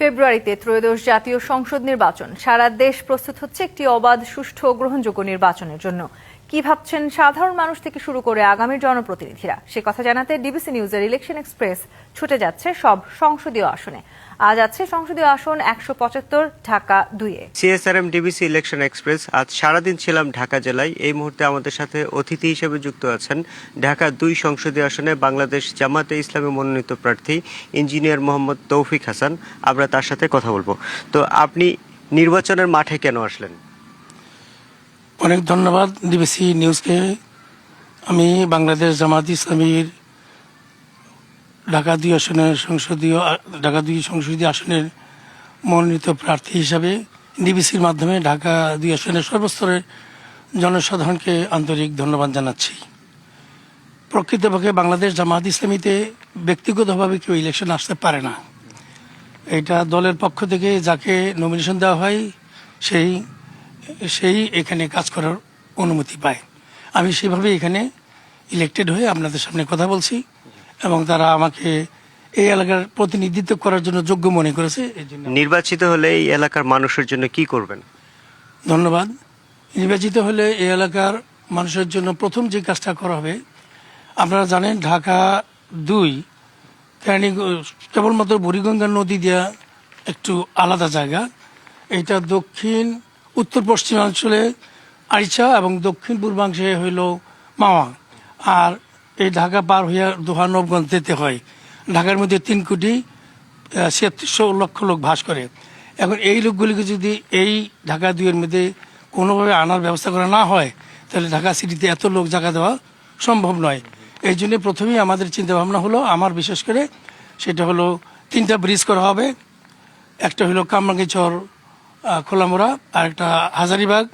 ফেব্রুয়ারিতে ত্রয়োদশ জাতীয় সংসদ নির্বাচন। সারা দেশ প্রস্তুত হচ্ছে একটি অবাধ, সুষ্ঠু গ্রহণযোগ্য নির্বাচনের জন্য। কি ভাবছেন সাধারণ মানুষ থেকে শুরু করে আগামী জনপ্রতিনিধিরা? সে কথা জানাতে ডিবিসি নিউজের ইলেকশন এক্সপ্রেস ছুটে যাচ্ছে সব সংসদীয় আসনে। আজ আছে সংসদীয় আসন একশো পঁচাত্তর, ঢাকা দুইয়ে। সিএসআরএম ডিবিসি ইলেকশন এক্সপ্রেস, আজ সারাদিন ছিলাম ঢাকা জেলায়। এই মুহূর্তে আমাদের সাথে অতিথি হিসেবে যুক্ত আছেন ঢাকা দুই সংসদীয় আসনে বাংলাদেশ জামাতে ইসলামী মনোনীত প্রার্থী ইঞ্জিনিয়ার মোহাম্মদ তৌফিক হাসান। আমরা তার সাথে কথা বলব। তো আপনি নির্বাচনের মাঠে কেন আসলেন? অনেক ধন্যবাদ ডিবিসি নিউজকে আমি বাংলাদেশ জামাত ইসলামীর ঢাকা দুই আসনের সংসদীয়, ঢাকা দুই সংসদীয় আসনের মনোনীত প্রার্থী হিসাবে ডিবিসির মাধ্যমে ঢাকা দুই আসনের সর্বস্তরের জনসাধারণকে আন্তরিক ধন্যবাদ জানাচ্ছি। প্রকৃতপক্ষে বাংলাদেশ জামাত ইসলামীতে ব্যক্তিগতভাবে কেউ ইলেকশন আসতে পারে না। এটা দলের পক্ষ থেকে যাকে নমিনেশন দেওয়া হয়, সেই সেই এখানে কাজ করার অনুমতি পায়। আমি সেভাবে এখানে ইলেক্টেড হয়ে আপনাদের সামনে কথা বলছি এবং তারা আমাকে এই এলাকার প্রতিনিধিত্ব করার জন্য যোগ্য মনে করেছে নির্বাচিত হলে এই এলাকার মানুষের জন্য কি করবেন? ধন্যবাদ। নির্বাচিত হলে এই এলাকার মানুষের জন্য প্রথম যে কাজটা করা হবে আপনারা জানেন ঢাকা দুই কেরানি কেবলমাত্র বুড়িগঙ্গা নদী দেওয়া একটু আলাদা জায়গা। এটা দক্ষিণ উত্তর পশ্চিমাঞ্চলে আরিচা এবং দক্ষিণ পূর্বাংশে হইল মাওয়া। আর এই ঢাকা পার হইয়া দোহা নবগঞ্জ যেতে হয়। ঢাকার মধ্যে তিন কোটি ছিয়াত্তরশো লক্ষ লোক বাস করে। এখন এই লোকগুলিকে যদি এই ঢাকা দুইয়ের মধ্যে কোনোভাবে আনার ব্যবস্থা করা না হয়, তাহলে ঢাকা সিটিতে এত লোক জায়গা দেওয়া সম্ভব নয়। এই জন্য প্রথমেই আমাদের চিন্তা ভাবনা হলো, আমার বিশেষ করে সেটা হলো তিনটা ব্রিজ করা হবে। একটা হলো কামরাঙ্গিচর খোলামোড়া আর একটা হাজারিবাগ,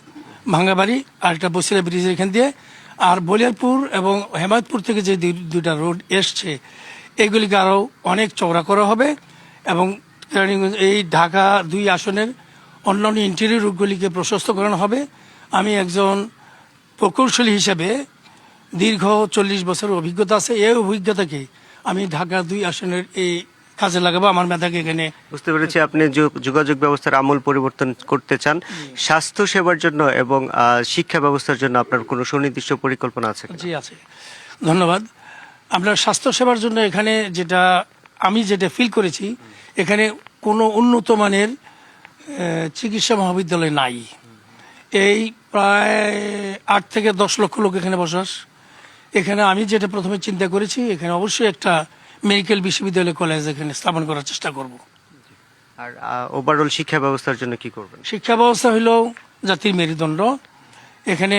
ভাঙ্গাবাড়ি আর একটা বসিরা ব্রিজের এখান দিয়ে। আর বলিয়ারপুর এবং হেমায়তপুর থেকে যে দুই- দুইটা রোড এসছে এইগুলিকে আরও অনেক চওড়া করা হবে এবং এই ঢাকা দুই আসনের অন্যান্য ইন্টেরিয়র রুটগুলিকে প্রশস্ত করানো হবে। আমি একজন প্রকৌশলী হিসেবে দীর্ঘ চল্লিশ বছর অভিজ্ঞতা আছে। এই অভিজ্ঞতাকে আমি ঢাকা দুই আসনের এই কাজে লাগাবো আমার মেধাকে এখানে বুঝতে পেরেছি আপনি যোগাযোগ ব্যবস্থার আমূল পরিবর্তন করতে চান। স্বাস্থ্য সেবার জন্য এবং শিক্ষা ব্যবস্থার জন্য আপনার কোনো সুনির্দিষ্ট পরিকল্পনা আছে জি আছে। ধন্যবাদ। আপনার স্বাস্থ্যসেবার জন্য এখানে যেটা আমি যেটা ফিল করেছি এখানে কোনো উন্নত মানের চিকিৎসা মহাবিদ্যালয় নাই। এই প্রায় আট থেকে দশ লক্ষ লোক এখানে বসবাস। এখানে আমি যেটা প্রথমে চিন্তা করেছি এখানে অবশ্যই একটা মেডিকেল বিশ্ববিদ্যালয় কলেজ এখানে স্থাপন করার চেষ্টা করব। আর ওভারঅল শিক্ষা ব্যবস্থার জন্য কি করবেন? শিক্ষা ব্যবস্থা হলো জাতির মেরুদণ্ড। এখানে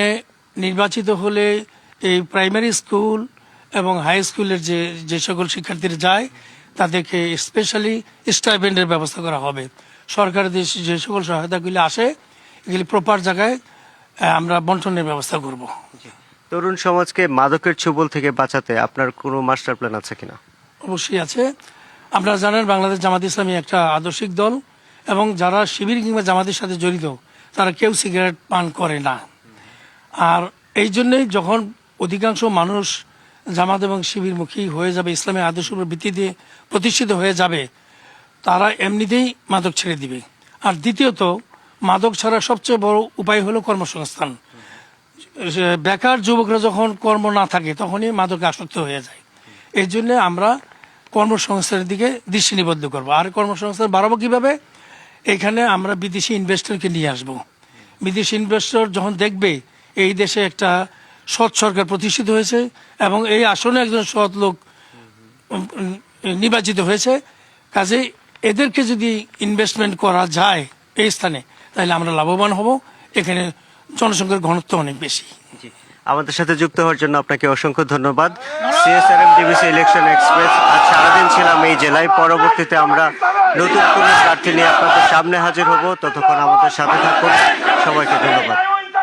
নির্বাচিত হলে এই প্রাইমারি স্কুল এবং হাই স্কুলের যে যে সকল শিক্ষার্থীরা যায় তাদেরকে স্পেশালি স্টাইপেন্ডের ব্যবস্থা করা হবে। সরকারের যে যে সকল সহায়তাগুলি আসে এগুলি প্রপার জায়গায় আমরা বন্টনের ব্যবস্থা করব। তরুণ সমাজকে মাদকের ছোবল থেকে বাঁচাতে আপনার কোনো মাস্টার প্ল্যান আছে কিনা? অবশ্যই আছে। আপনারা জানেন বাংলাদেশ জামাত ইসলামী একটা আদর্শিক দল এবং যারা শিবির কিংবা জামাতের সাথে জড়িত, তারা কেউ সিগারেট পান করে না। আর এই জন্যই যখন অধিকাংশ মানুষ জামাত এবং শিবিরমুখী হয়ে যাবে, ইসলামের আদর্শের ভিত্তিতে প্রতিষ্ঠিত হয়ে যাবে, তারা এমনিতেই মাদক ছেড়ে দিবে। আর দ্বিতীয়ত, মাদক ছাড়া সবচেয়ে বড় উপায় হলো কর্মসংস্থান। বেকার যুবকরা যখন কর্ম না থাকে, তখনই মাদকে আসক্ত হয়ে যায়। এই জন্য আমরা কর্মসংস্থানের দিকে দৃষ্টি নিবদ্ধ করব। আর কর্মসংস্থান বাড়াবো কীভাবে? এখানে আমরা বিদেশি ইনভেস্টরকে নিয়ে আসব। বিদেশি ইনভেস্টর যখন দেখবে এই দেশে একটা সৎ সরকার প্রতিষ্ঠিত হয়েছে এবং এই আসনে একজন সৎ লোক নির্বাচিত হয়েছে, কাজে এদেরকে যদি ইনভেস্টমেন্ট করা যায় এই স্থানে, তাহলে আমরা লাভবান হব। এখানে জনসংখ্যার ঘনত্ব অনেক বেশি। আমাদের সাথে যুক্ত হওয়ার জন্য আপনাকে অসংখ্য ধন্যবাদ। সিএসআরএম ডিবিসি ইলেকশন এক্সপ্রেস আজ সারাদিন ছিলাম এই জেলায়। পরবর্তীতে আমরা নতুন কোনো প্রার্থী নিয়ে আপনাদের সামনে হাজির হব। ততক্ষণ আমাদের সাথে থাকুন। সবাইকে ধন্যবাদ।